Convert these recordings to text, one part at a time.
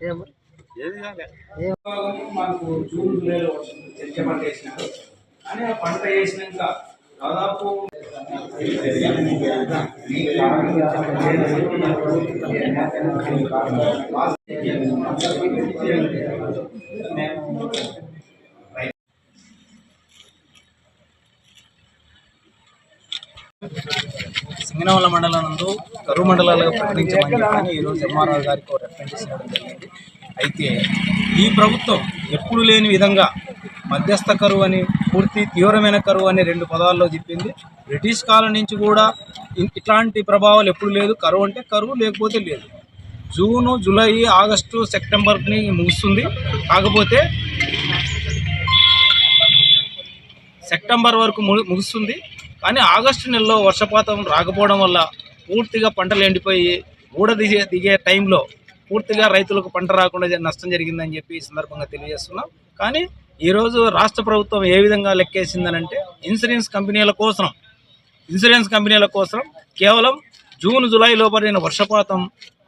ఏమో. ఏది కాలే మనకు జూన్ జూలైలో చెరికే పంట వేసినారు. అని ఆ పంట వేసినాక దాదాపు సింగనవల్ల మండలం నందు కరువు మండలాలుగా ప్రకటించమని చెప్పని ఈరోజు ఎంఆర్ఆర్ గారికి రెఫరెన్స్ ఇవ్వడం జరిగింది. అయితే ఈ ప్రభుత్వం ఎప్పుడు లేని విధంగా మధ్యస్థ కరువు అని పూర్తి తీవ్రమైన కరువు అని రెండు పదాల్లో చెప్పింది. బ్రిటిష్ కాలం నుంచి కూడా ఇట్లాంటి ప్రభావాలు ఎప్పుడు లేదు. కరువు అంటే కరువు లేకపోతే లేదు. జూను జూలై ఆగస్టు సెప్టెంబర్ని ముగుస్తుంది. కాకపోతే సెప్టెంబర్ వరకు ముగుస్తుంది. కానీ ఆగస్టు నెలలో వర్షపాతం రాకపోవడం వల్ల పూర్తిగా పంటలు ఎండిపోయి ఊడ దిగే దిగే టైంలో పూర్తిగా రైతులకు పంట రాకుండా నష్టం జరిగిందని చెప్పి ఈ సందర్భంగా తెలియజేస్తున్నాం. కానీ ఈరోజు రాష్ట్ర ప్రభుత్వం ఏ విధంగా లెక్కేసిందనంటే ఇన్సూరెన్స్ కంపెనీల కోసం ఇన్సూరెన్స్ కంపెనీల కోసం కేవలం జూన్ జూలైలో పడిన వర్షపాతం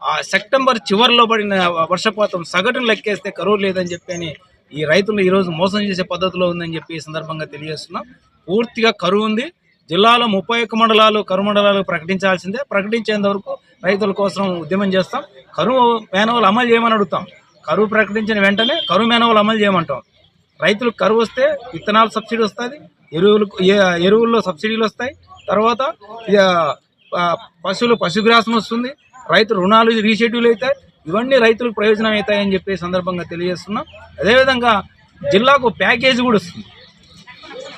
ఆ సెప్టెంబర్ చివరిలో పడిన వర్షపాతం సగటును లెక్కేస్తే కరువు లేదని చెప్పి అని ఈ రైతులు ఈరోజు మోసం చేసే పద్ధతిలో ఉందని చెప్పి ఈ సందర్భంగా తెలియజేస్తున్నాం. పూర్తిగా కరువు ఉంది. జిల్లాలో ముప్పై ఒక్క మండలాలు కరువు మండలాలు ప్రకటించాల్సిందే. ప్రకటించేంత వరకు రైతుల కోసం ఉద్యమం చేస్తాం. కరువు మేనవలు అమలు చేయమని అడుగుతాం. కరువు ప్రకటించిన వెంటనే కరువు మేనవలు అమలు చేయమంటాం. రైతులకు కరువు వస్తే విత్తనాలు సబ్సిడీ వస్తుంది ఎరువులు ఎరువుల్లో సబ్సిడీలు వస్తాయి. తర్వాత ఇక, పశువులు పశుగ్రాసం వస్తుంది. రైతు రుణాలు రీషెడ్యూల్ అవుతాయి. ఇవన్నీ రైతులకు ప్రయోజనం అవుతాయని చెప్పి సందర్భంగా తెలియజేస్తున్నాం. అదేవిధంగా జిల్లాకు ప్యాకేజీ కూడా వస్తుంది.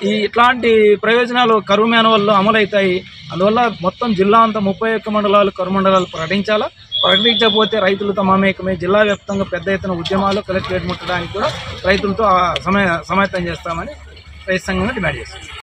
ఈ ఇట్లాంటి ప్రయోజనాలు కరువు మేనవల్లో అమలవుతాయి అందువల్ల మొత్తం జిల్లా అంతా ముప్పై ఒక్క మండలాలు కరువు మండలాలు ప్రకటించాలా? ప్రకటించకపోతే రైతులతో మమేకమై. జిల్లా వ్యాప్తంగా పెద్ద ఎత్తున ఉద్యమాలు కలెక్టరేట్ ముట్టడానికి కూడా రైతులతో సమయ సమాయత్తం చేస్తామని రైతు సంఘంగా డిమాండ్ చేస్తుంది.